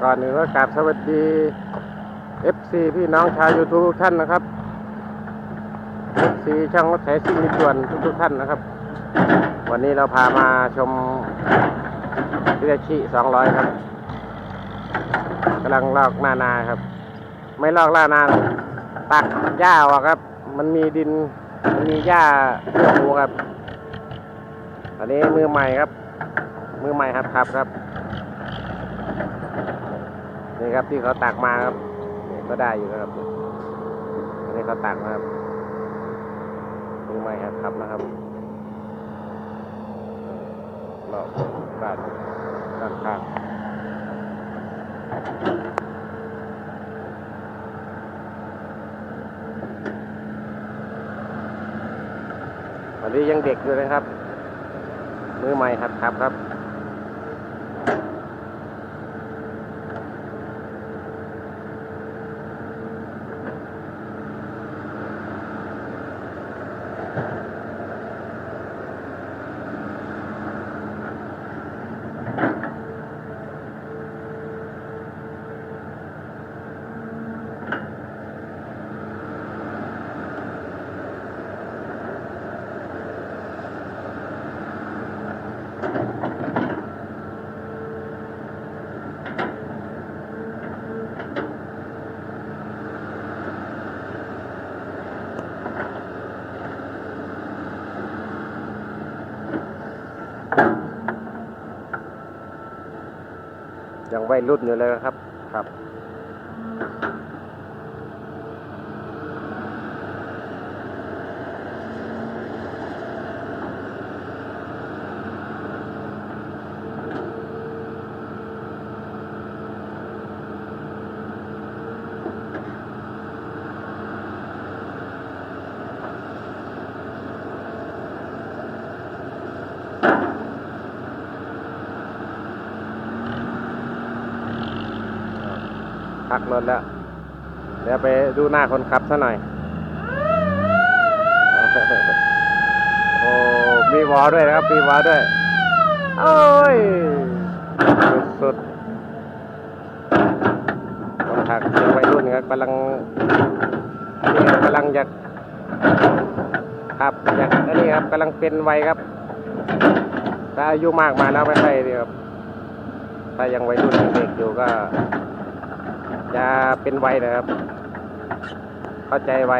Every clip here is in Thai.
ก่อนหนึ่งก็กราบสวัสดี FC พี่น้องชาว YouTube ทุกท่านนะครับ FC ช่างรถไถซิ่งมีส่วนทุกทุกๆท่านนะครับ วันนี้เราพามาชมพิเชิ200 ครับกำลังลอกหน้านาครับ ไม่ลอกหน้านาตักหญ้าออกครับ มันมีดินมันมีหญ้าเยอหมูครับอันนี้มือใหม่ครับ มือใหม่ครับครับครับ นี่ครับที่เขาตักมาครับนี่ก็ได้อยู่นะครับอันนี้เขาตักนะครับมือใหม่ครับครับนะครับรอบด้านด้านข้างวันนี้ยังเด็กอยู่นะครับ มือใหม่ครับครับครับ ยังวัยรุ่นอยู่เลยครับ ครับ พักรถแล้ว เดี๋ยวไปดูหน้าคนขับซะหน่อย โอ้ มีวอด้วยนะครับ มีวอด้วย โอ้ย สุดๆคนขับยังวัยรุ่นครับกำลังกำลังจะครับอยากนนี้ครับกำลังเป็นวัยครับถ้าอายุมากมาแล้วไม่ค่ดีครับถ้ายังวัยรุ่นเด็กอยู่ก็ จะเป็นไวนะครับ เข้าใจไว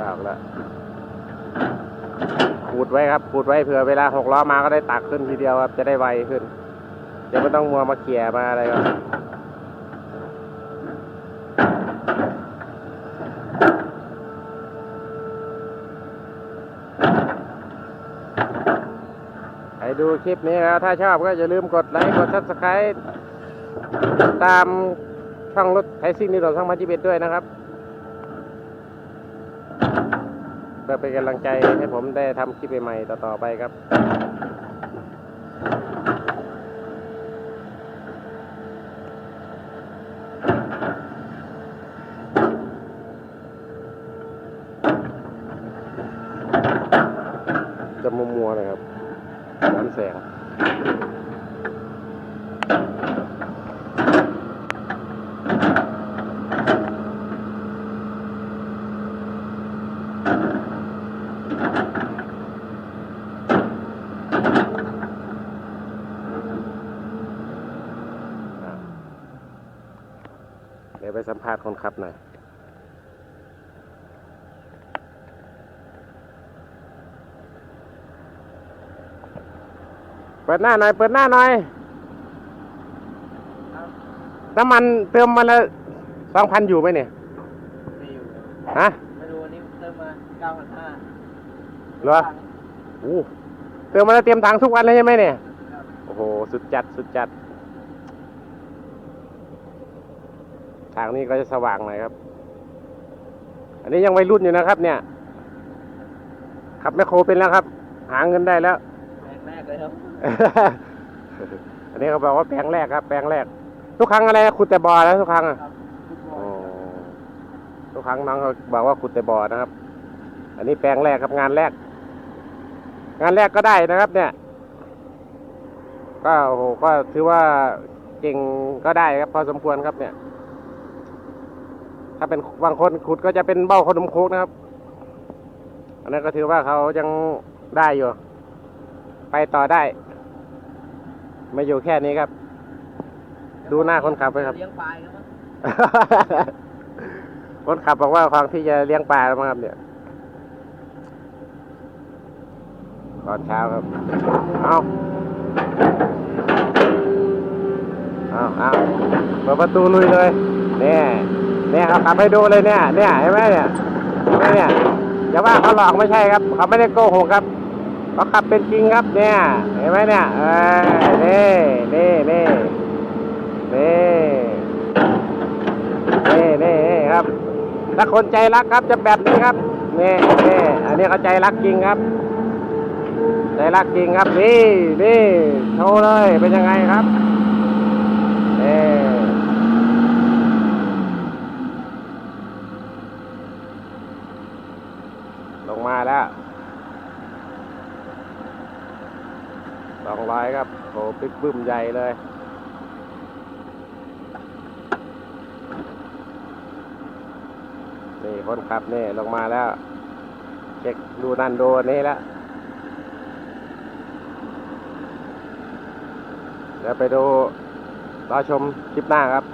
บากแล้วขูดไว้ครับขูดไว้เผื่อเวลาหกล้อมาก็ได้ตักขึ้นทีเดียวครับ จะได้ไวขึ้นจะไม่ต้องมัวมาเขี่ยมาอะไรครับ ดูคลิปนี้แล้ว ถ้าชอบก็อย่าลืมกดไลค์กดซับสไครต์ตามช่องรถไทซิ่งนิโรธช่องพันจิเบตด้วยนะครับเพื่อเป็นกำลังใจให้ผมได้ทำคลิปใหม่ๆต่อๆไปครับ จะมัวๆหนะครับ น้ำแสงเดี๋ยวไปสัมภาษณ์คนขับหน่อย เปิดหน้าหน่อย เปิดหน้าหน่อย น้ำมันเติมมาละสองพันอยู่ไหมเนี่ยมีอยู่ฮะ ไม่รู้วันนี้เติมมาเก้าพันห้าเหรอโอ้เติมมาแล้วเตรียมถังทุกวันเลยใช่ไหมเนี่ย โอ้โห สุดจัด สุดจัด ทางนี้ก็จะสว่างหน่อยครับ อันนี้ยังวัยรุ่นอยู่นะครับ เนี่ย ขับแมคโครเป็นแล้วครับ หาเงินได้แล้ว แรกแรกเลยครับ อันนี้เขาบอกว่าแปลงแรกครับ แปลงแรก ทุกครั้งอะไรขุดแต่บ่อแล้วทุกครั้งอะครับทุกโมโอ้งทุกครั้งน้องเขาบอกว่าขุดแต่บ่อนะครับ อันนี้แปลงแรกครับงานแรก งานแรกก็ได้นะครับ เนี่ย ก็โอ้โหก็ถือว่าเก่งก็ได้ครับ พอสมควรครับเนี่ย ถ้าเป็นบางคนขุดก็จะเป็นเบ้าขนมโคกนะครับ อันนั้นก็ถือว่าเขายังได้อยู่ ไปต่อได้ ไม่อยู่แค่นี้ครับ ดูหน้าคนขับไปครับ เลี้ยงปลายครับมั้งคนขับบอกว่าความที่จะเลี้ยงปลาแล้วมั้งครับเนี่ยตอนเช้าครับ เอาเอาเอาเปิดประตูลุยเลย เนี่ย เนี่ยเขาขับให้ดูเลยเนี่ย เนี่ยเห็นไหมเนี่ยเห็นไหมเนี่ยอย่าว่าเขาหลอกไม่ใช่ครับ เขาไม่ได้โกหกครับ เขาขับเป็นจริงครับเนี่ยเห็นไหมเนี่ยเออนี่นี่นี่นี่นี่นี่นี่ครับ ถ้าคนใจรักครับจะแบบนี้ครับนี่นี่อันนี้เขาใจรักจริงครับ ใจรักจริงครับนี่นี่โชว์เลยเป็นยังไงครับนี่ลงมาแล้ว สองร้อยครับโหปิ๊กบึ้มใหญ่เลย นี่คนขับนี่ลงมาแล้ว เช็คดูนั่นดูนี่แล้วเดี๋ยวไปดูรอชมคลิปหน้าครับ